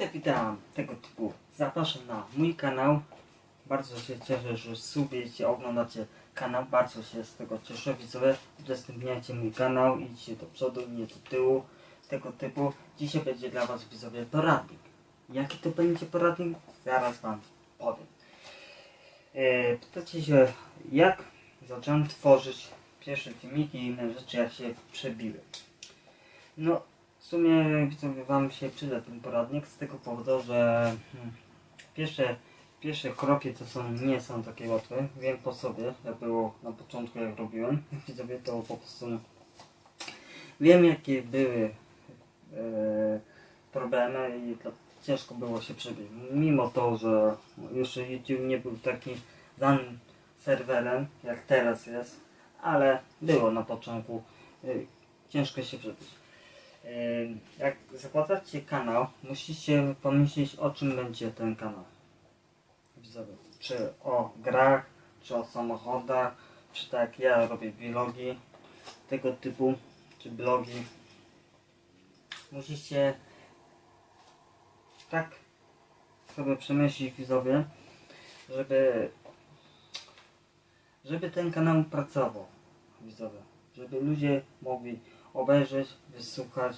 Witam, witam tego typu. Zapraszam na mój kanał. Bardzo się cieszę, że subiecie, oglądacie kanał. Bardzo się z tego cieszę. Widzowie, udostępniajcie mój kanał, idźcie do przodu, nie do tyłu. Tego typu. Dzisiaj będzie dla Was widzowie poradnik. Jaki to będzie poradnik? Zaraz Wam powiem. E, pytacie się, jak zacząłem tworzyć pierwsze filmiki i inne rzeczy, jak się przebiły. No, w sumie widzowie Wam się przyda ten poradnik z tego powodu, że hmm, pierwsze, pierwsze kroki to są, nie są takie łatwe. Wiem po sobie, jak było na początku jak robiłem. Widzowie to po prostu wiem jakie były e, problemy i ciężko było się przebić. Mimo to, że jeszcze YouTube nie był taki danym serwerem jak teraz jest, ale było na początku e, ciężko się przebić. Jak zakładacie kanał, musicie pomyśleć o czym będzie ten kanał. Widzowie, czy o grach, czy o samochodach, czy tak ja robię vlogi tego typu, czy blogi. Musicie tak sobie przemyśleć widzowie, żeby żeby ten kanał pracował widzowie, żeby ludzie mogli obejrzeć, wysłuchać,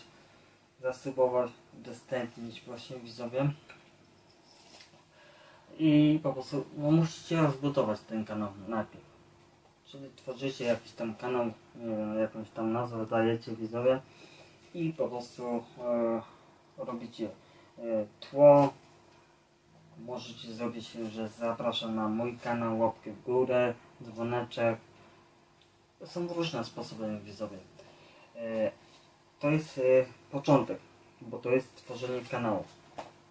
zasubować, udostępnić właśnie widzowie. I po prostu no, musicie rozbudować ten kanał najpierw. Czyli tworzycie jakiś tam kanał, nie wiem, jakąś tam nazwę dajecie widzowie i po prostu e, robicie e, tło. Możecie zrobić, że zapraszam na mój kanał, łapkę w górę, dzwoneczek. Są różne sposoby widzowie. E, to jest e, początek, bo to jest tworzenie kanału.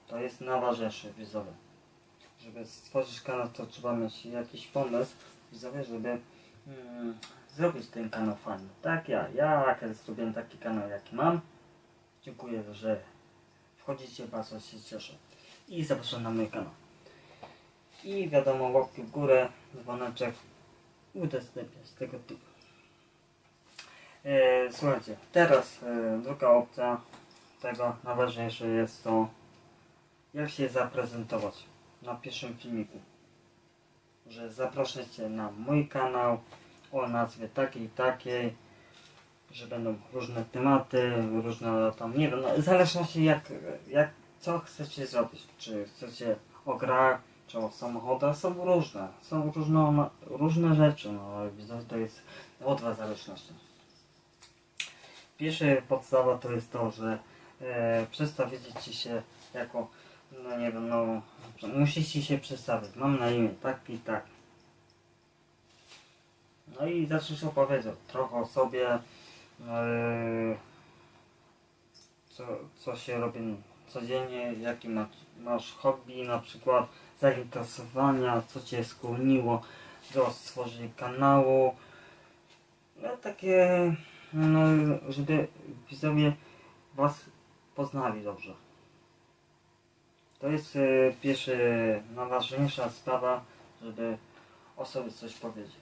To jest najważniejsze widzowie. Żeby stworzyć kanał, to trzeba mieć jakiś pomysł widzowie, żeby mm, zrobić ten kanał fajny. Tak ja, ja zrobiłem taki kanał jaki mam. Dziękuję, że wchodzicie, bardzo się cieszę. I zapraszam na mój kanał. I wiadomo, łapki w górę, dzwoneczek, udostępniać tego typu. E, słuchajcie, teraz e, druga opcja tego najważniejsze jest to jak się zaprezentować na pierwszym filmiku. Że zapraszacie na mój kanał o nazwie takiej takiej, że będą różne tematy, różne tam, nie wiem, no, w zależności jak, jak, co chcecie zrobić. Czy chcecie o grach, czy o samochodach, są różne, są różne, różne rzeczy, no to jest od was zależności. Pierwsza podstawa to jest to, że e, przedstawicie się jako, no nie wiem, no musicie się przedstawić. Mam na imię tak i tak. No i zaczniesz opowiedzieć trochę o sobie, e, co, co się robi codziennie, jaki masz, masz hobby, na przykład zainteresowania, co Cię skłoniło do stworzenia kanału. No takie no, żeby widzowie Was poznali dobrze. To jest e, pierwsza, najważniejsza sprawa, żeby o sobie coś powiedzieć.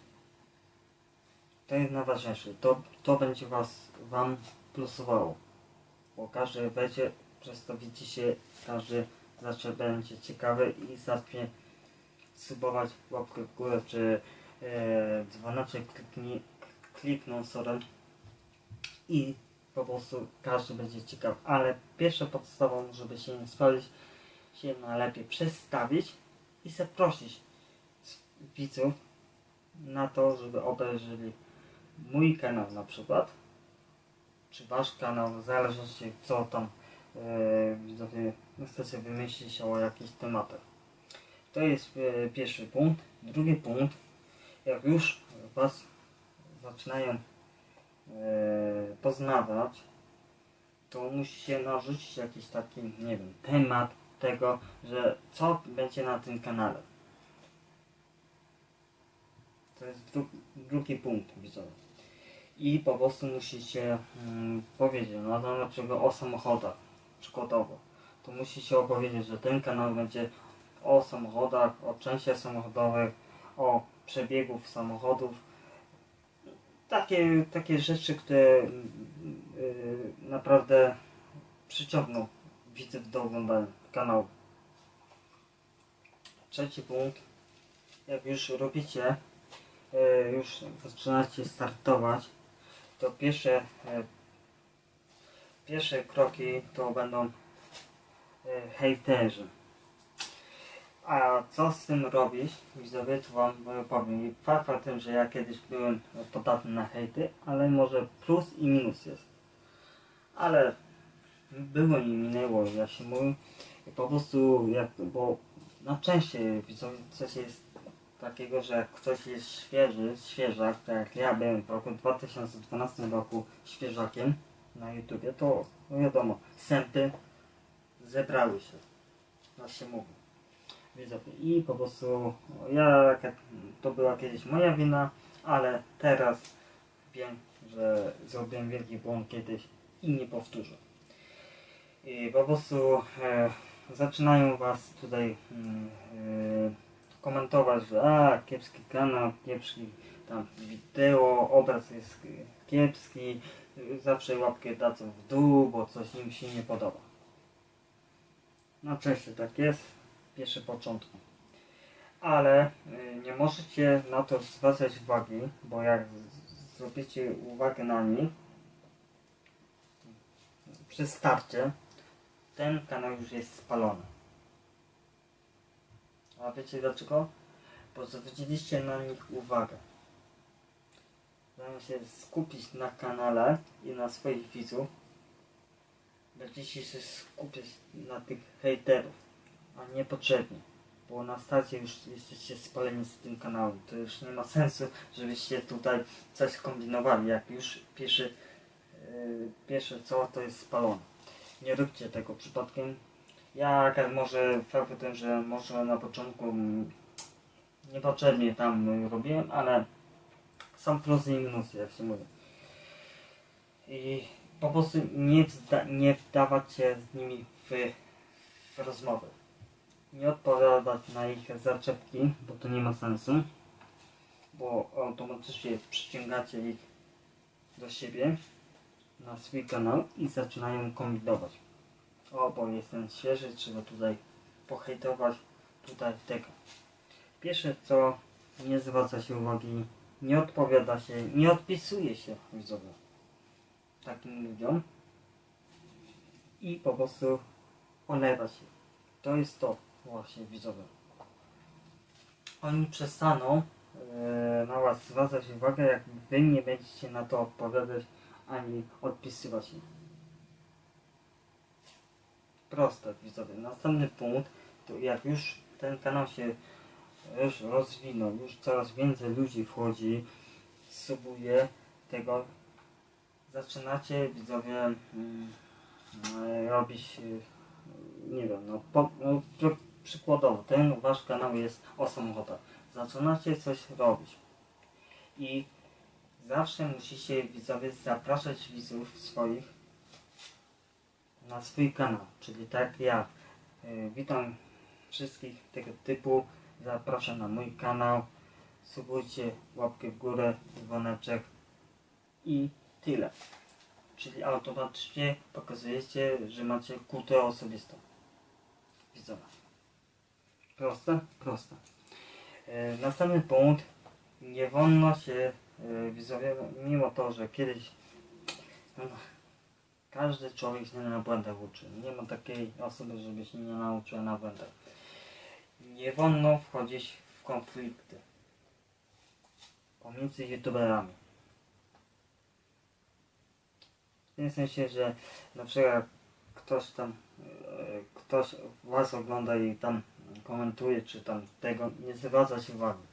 To jest najważniejsze. To, to będzie Was, Wam plusowało. Bo każdy będzie, przez to widzi się, każdy zacznie będzie ciekawy i zacznie subować łapkę w górę, czy e, dzwoneczek kliknie, klikną, sorry, i po prostu każdy będzie ciekaw. Ale pierwszą podstawą, żeby się nie spalić, się najlepiej przedstawić i zaprosić widzów na to, żeby obejrzeli mój kanał na przykład, czy wasz kanał, w zależności co tam e, widzowie chcecie wymyślić o jakichś tematach. To jest e, pierwszy punkt. Drugi punkt, jak już was zaczynają poznawać, to musicie narzucić jakiś taki, nie wiem, temat tego, że co będzie na tym kanale. To jest dru drugi punkt widzowie. I po prostu musicie mm, powiedzieć, no to na przykład o samochodach, przykładowo. To musicie opowiedzieć, że ten kanał będzie o samochodach, o częściach samochodowych, o przebiegów samochodów, takie, takie rzeczy, które yy, naprawdę przyciągną widzów do oglądania kanału. Trzeci punkt, jak już robicie, e, już zaczynacie startować, to pierwsze, e, pierwsze kroki to będą hejterzy. A co z tym robić? Widzowie, to wam powiem. Fakt tym, że ja kiedyś byłem podatny na hejty, ale może plus i minus jest. Ale było i minęło, jak się mówi. I po prostu, jak, bo na częściej widzowie coś jest takiego, że jak ktoś jest świeży, świeżak, tak jak ja byłem w roku 2012 roku świeżakiem na YouTubie, to no wiadomo, sępy zebrały się. Tak się mówi. I po prostu ja, jak- to była kiedyś moja wina, ale teraz wiem, że zrobiłem wielki błąd kiedyś i nie powtórzę. I po prostu e, zaczynają was tutaj mm, e, komentować, że a, kiepski kanał, kiepski tam wideo, obraz jest kiepski, zawsze łapkę dadzą w dół, bo coś im się nie podoba. No częściej tak jest, pierwszy początku. Ale y, nie możecie na to zwracać uwagi, bo jak z- zwrócicie uwagę na nich przy starcie, ten kanał już jest spalony. A wiecie dlaczego? Bo zwróciliście na nich uwagę. Zamiast się skupić na kanale i na swoich widzów, będziecie się skupiać na tych hejterów, a niepotrzebnie. Bo na starcie już jesteście spaleni z tym kanałem. To już nie ma sensu, żebyście tutaj coś kombinowali, jak już pierwszy, yy, pierwsze co to jest spalone. Nie róbcie tego przypadkiem. Ja może fakt tym, że może na początku niepotrzebnie tam robiłem, ale są plusy i minusy, jak się mówi. I po prostu nie, wda, nie wdawać się z nimi w, w rozmowy. Nie odpowiadać na ich zaczepki, bo to nie ma sensu. Bo automatycznie przyciągacie ich do siebie na swój kanał i zaczynają kombinować. O, bo jestem świeży, trzeba tutaj pohejtować, tutaj tego. Pierwsze co, nie zwraca się uwagi, nie odpowiada się, nie odpisuje się widzowie takim ludziom i po prostu olewa się. To jest to właśnie widzowie. Oni przestaną e, na was zwracać uwagę, jak wy nie będziecie na to odpowiadać ani odpisywać im. Proste widzowie. Następny punkt to jak już ten kanał się już rozwinął, już coraz więcej ludzi wchodzi, subuje tego, zaczynacie widzowie e, robić, e, nie wiem, no, po, no przykładowo, ten wasz kanał jest o samochodach. Zaczynacie coś robić i zawsze musicie widzowie zapraszać widzów swoich na swój kanał, czyli tak ja. E, Witam wszystkich tego typu, zapraszam na mój kanał, subujcie, łapkę w górę, dzwoneczek i tyle. Czyli automatycznie pokazujecie, że macie kulturę osobistą. Widzowie. Proste? Proste. E, następny punkt. Nie wolno się e, mimo to, że kiedyś no, każdy człowiek się na błędach uczy. Nie ma takiej osoby, żeby się nie nauczyła na błędach. Nie wolno wchodzić w konflikty pomiędzy youtuberami. W tym sensie, że na przykład ktoś tam, e, ktoś was ogląda i tam komentuje, czy tam tego, nie zwracać uwagi.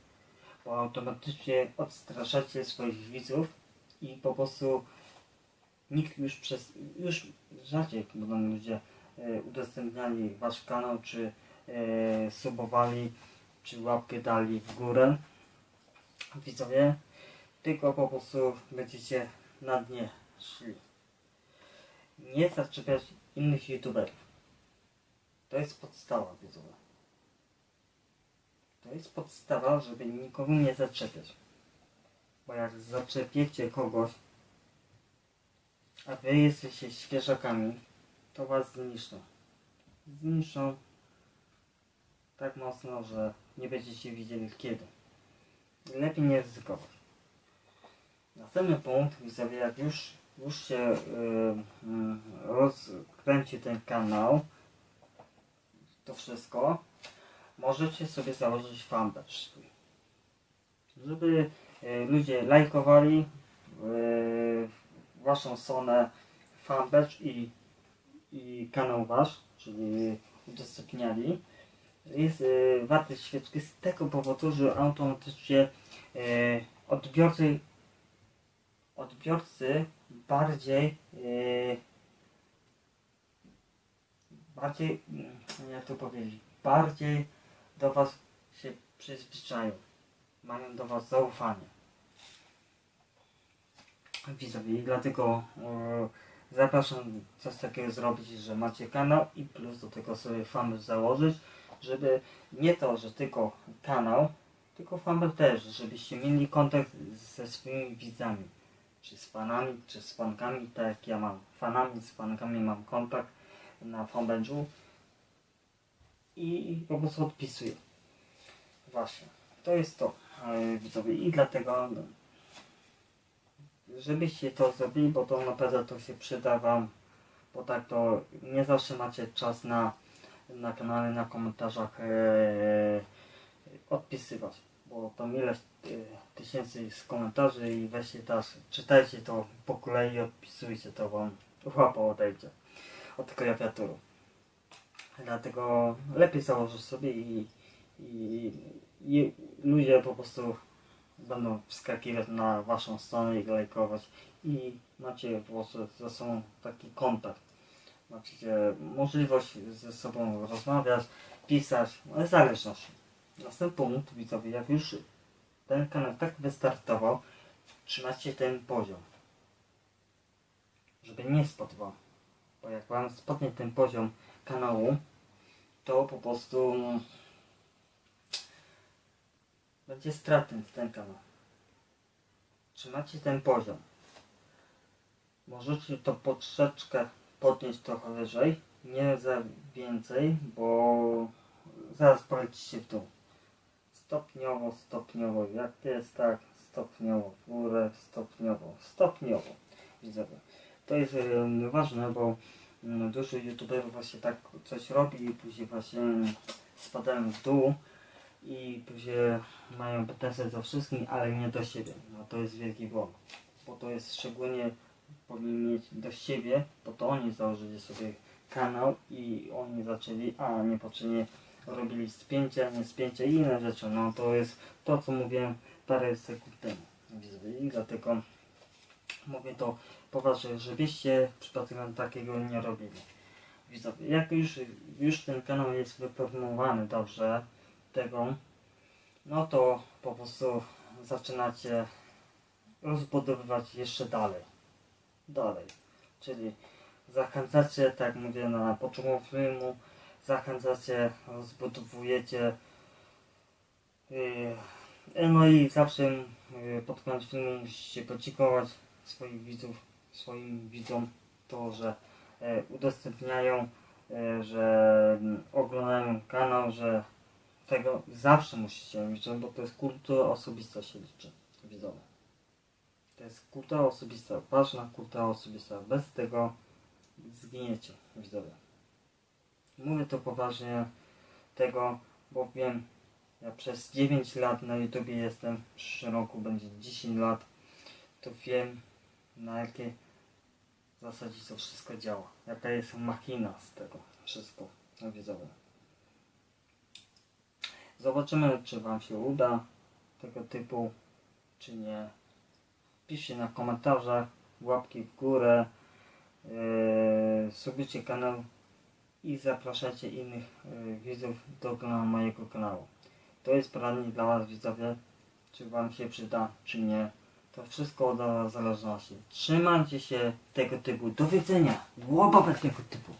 Bo automatycznie odstraszacie swoich widzów i po prostu nikt już przez, już rzadziej będą ludzie e, udostępniali wasz kanał, czy e, subowali, czy łapkę dali w górę. Widzowie, tylko po prostu będziecie na dnie szli. Nie zaczepiać innych youtuberów. To jest podstawa, widzowie. To jest podstawa, żeby nikogo nie zaczepiać. Bo jak zaczepiecie kogoś, a wy jesteście świeżakami, to was zniszczą. zniszczą tak mocno, że nie będziecie widzieli kiedy. Lepiej nie ryzykować. Następny punkt, widzowie, jak już, już się y, y, rozkręci ten kanał, to wszystko, możecie sobie założyć fanpage swój. Żeby y, ludzie lajkowali y, waszą stronę fanpage i, i kanał wasz, czyli udostępniali, jest y, warty świeczki z tego powodu, że automatycznie odbiorcy odbiorcy bardziej bardziej mm, jak to powiedzieć bardziej do was się przyzwyczają mają do was zaufanie. Widzowie i dlatego y, zapraszam coś takiego zrobić, że macie kanał i plus do tego sobie fanpage założyć żeby nie to, że tylko kanał, tylko fanpage też, żebyście mieli kontakt ze swoimi widzami, czy z fanami, czy z fankami, tak jak ja mam. Fanami, z fankami mam kontakt na fanpage'u i po prostu odpisuję. Właśnie, to jest to, e, widzowie, i dlatego no, żebyście to zrobili, bo to naprawdę to się przyda wam, bo tak to nie zawsze macie czas na na kanale, na komentarzach e, odpisywać, bo tam ileś e, tysięcy z komentarzy i weźcie teraz, czytajcie to po kolei i odpisujcie, to wam łapa odejdzie od klawiatury. Dlatego lepiej założyć sobie i, i, i ludzie po prostu będą wskakiwać na waszą stronę i lajkować i macie po prostu ze sobą taki kontakt macie możliwość ze sobą rozmawiać, pisać, ale zależność. Następny punkt, widzowie, jak już ten kanał tak wystartował, trzymajcie ten poziom. Żeby nie spadł. Bo jak wam spadnie ten poziom kanału, to po prostu będzie stratny ten kanał. Trzymacie ten poziom. Możecie to po troszeczkę podnieść trochę wyżej, nie za więcej, bo zaraz polecicie w dół. Stopniowo, stopniowo, jak jest tak, stopniowo w górę, stopniowo, stopniowo. Widzowie. To jest ważne, bo mm, dużo youtuberów właśnie tak coś robi i później właśnie spadają w dół i później mają pretensje do wszystkich, ale nie do siebie. No to jest wielki błąd, bo to jest szczególnie powinni mieć do siebie, bo to oni założyli sobie kanał i oni zaczęli, a niepotrzebnie robili spięcia, nie spięcia i inne rzeczy. No to jest to, co mówiłem parę sekund temu. Dlatego mówię to poważnie, żebyście przypadkiem takiego nie robili. Widzowie, jak już, już ten kanał jest wypromowany dobrze, tego, no to po prostu zaczynacie rozbudowywać jeszcze dalej dalej. Czyli zachęcacie, tak mówię na początku filmu, zachęcacie, rozbudowujecie. Yy, no i zawsze yy, pod koniec filmu musicie podziękować swoich widzów, swoim widzom to, że yy, udostępniają, yy, że yy, oglądają kanał, że tego zawsze musicie liczyć, bo to jest kultura osobista się liczy, widzowie. To jest kultura osobista, ważna kultura osobista. Bez tego zginiecie, widzowie. Mówię to poważnie tego, bo wiem, ja przez 9 lat na YouTubie jestem, w przyszłym roku będzie 10 lat, to wiem na jakiej zasadzie to wszystko działa. Jaka jest machina z tego wszystko, no widzowie. Zobaczymy, czy Wam się uda tego typu, czy nie piszcie na komentarzach, łapki w górę, yy, kanał i zapraszajcie innych yy, widzów do mojego kanału. To jest poradnik dla Was widzowie, czy Wam się przyda, czy nie. To wszystko od zależności. Trzymajcie się tego typu. Do widzenia. Łopapek tego typu.